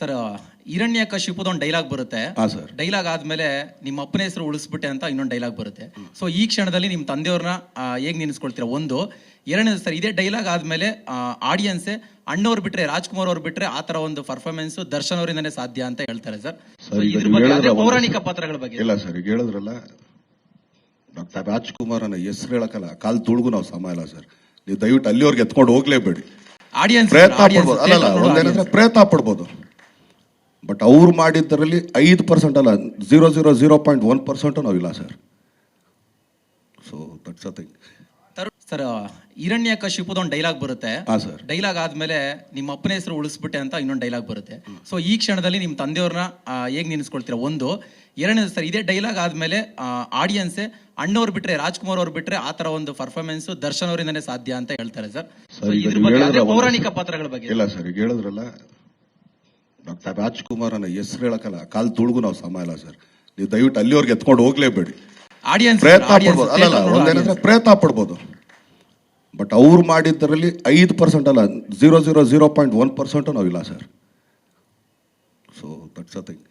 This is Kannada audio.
ಸರ್ ಹಿರಣ್ಯ ಕಶಿಪದ ಒಂದು ಡೈಲಾಗ್ ಬರುತ್ತೆ. ಹಾಂ ಸರ್. ಡೈಲಾಗ್ ಆದ್ಮೇಲೆ ನಿಮ್ಮ ಅಪ್ಪನ ಹೆಸರು ಉಳಿಸ್ಬಿಟ್ಟೆ ಅಂತ ಇನ್ನೊಂದು ಡೈಲಾಗ್ ಬರುತ್ತೆ. ಸೊ ಈ ಕ್ಷಣದಲ್ಲಿ ನಿಮ್ಮ ತಂದೆಯವ್ರನ್ನ ಹೇಗೆ ನೆನೆಸ್ಕೊಳ್ತೀರಾ? ಒಂದು ಎರಡನೇದು ಸರ್ ಇದೇ ಡೈಲಾಗ್ ಆದ್ಮೇಲೆ ಆಡಿಯನ್ಸ್ ಅಣ್ಣವ್ರು ಬಿಟ್ರೆ ರಾಜ್ಕುಮಾರ್ ಅವ್ರು ಬಿಟ್ರೆ ಆ ತರ ಒಂದು ಪರ್ಫಾರ್ಮೆನ್ಸ್ ದರ್ಶನ್ ಅವರಿಂದನೇ ಸಾಧ್ಯ ಅಂತ ಹೇಳ್ತಾರೆ ಸರ್. ಸರ್, ಇದ್ರ ಬಗ್ಗೆ ಹೇಳಿದ್ರೆ ಅದೇ ಪೌರಾಣಿಕ ಪಾತ್ರಗಳ ಬಗ್ಗೆ. ಇಲ್ಲ ಸರ್ ಈಗ ಹೇಳಿದ್ರಲ್ಲ ಡಾಕ್ಟರ್ ರಾಜ್ಕುಮಾರನ ಹೆಸರು ಹೇಳಕ್ಕಲ್ಲ ಕಾಲ್ ತುಳುಗು ನಾವು ಸಮ ಇಲ್ಲ ಸರ್. ನೀವು ದಯವಿಟ್ಟು ಅಲ್ಲಿವರೆಗೆ ಎತ್ಕೊಂಡು ಹೋಗ್ಲೇಬೇಡಿ. ಆಡಿಯನ್ಸ್ ಪ್ರಯತ್ನ ಪಡ್ಬೋದು. ಅಲ್ಲ ಒಂದೇನಂದ್ರೆ ಪ್ರಯತ್ನ ಪಡ್ಬೋದು. ಬಟ್ ಅವ್ರು ಮಾಡಿದ್ದರಲ್ಲಿ ಐದು ಪರ್ಸೆಂಟ್ ಅಲ್ಲ zero zero zero point one percent ಇಲ್ಲ sir so that's a thing sir ಹಿರಣ್ಯ ಕಶಿಪದ ಒಂದು ಡೈಲಾಗ್ ಬರುತ್ತೆ. ಹಾಂ ಸರ್ ಡೈಲಾಗ್ ಆದ್ಮೇಲೆ ನಿಮ್ಮ ಅಪ್ಪನ ಹೆಸರು ಉಳಿಸ್ಬಿಟ್ಟೆ ಅಂತ ಇನ್ನೊಂದು ಡೈಲಾಗ್ ಬರುತ್ತೆ. ಸೊ ಈ ಕ್ಷಣದಲ್ಲಿ ನಿಮ್ಮ ತಂದೆಯವ್ರನ್ನ ಹೇಗೆ ನೆನೆಸ್ಕೊಳ್ತೀರಾ? ಒಂದು ಎರಡನೇದು ಸರ್ ಇದೇ ಡೈಲಾಗ್ ಆದ್ಮೇಲೆ ಆಡಿಯನ್ಸ್ ಅಣ್ಣವ್ರು ಬಿಟ್ರೆ ರಾಜ್ಕುಮಾರ್ ಅವ್ರು ಬಿಟ್ರೆ ಆ ತರ ಒಂದು ಪರ್ಫಾರ್ಮೆನ್ಸ್ ದರ್ಶನ್ ಅವರಿಂದನೇ ಸಾಧ್ಯ ಅಂತ ಹೇಳ್ತಾರೆ ಸರ್ ಪೌರಾಣಿಕ ಪಾತ್ರಗಳ ಬಗ್ಗೆ ಇಲ್ಲ ಸರ್ ಈಗ ಹೇಳಿದ್ರಲ್ಲ ಡಾಕ್ಟರ್ ರಾಜ್ಕುಮಾರನ ಹೆಸರು ಹೇಳಕ್ಕಲ್ಲ ಕಾಲ್ ತುಳುಗು ನಾವು ಸಮ ಇಲ್ಲ ಸರ್. ನೀವು ದಯವಿಟ್ಟು ಅಲ್ಲಿವರೆಗೆ ಎತ್ಕೊಂಡು ಹೋಗ್ಲೇಬೇಡಿ. ಆಡಿಯನ್ಸ್ ಪ್ರಯತ್ನ ಪಡ್ಬೋದು. ಅಲ್ಲಲ್ಲ ಒಂದೇನಂದ್ರೆ ಪ್ರಯತ್ನ ಪಡ್ಬೋದು. ಬಟ್ ಅವ್ರು ಮಾಡಿದ್ದರಲ್ಲಿ ಐದು ಪರ್ಸೆಂಟ್ ಅಲ್ಲ zero zero zero point one percent ನಾವಿಲ್ಲ sir so that's a thing